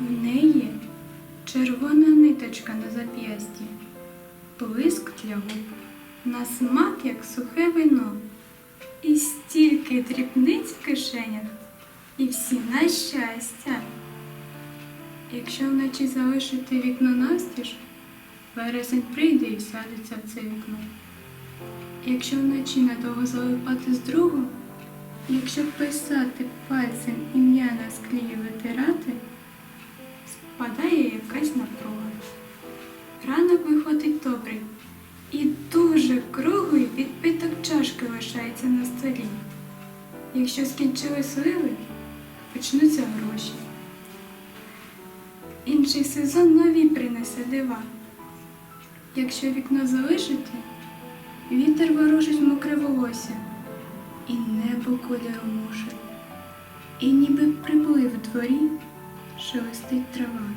В неї червона ниточка на зап'ясті, блиск для на смак, як сухе вино, і стільки дрібниць в кишенях, і всі на щастя. Якщо вночі залишити вікно навстіж, вересень прийде і сядеться в це вікно. Якщо вночі надовго залипати з другом, якщо писати пальцем спадає якась напруга. Ранок виходить добрий, і дуже круглий відбиток чашки лишається на столі. Якщо скінчились сливи, почнуться гроші. Інший сезон нові принесе дива. Якщо вікно залишити, вітер ворожить мокре волосся, і небо кольором може, і ніби приплив в дворі шелестить трава.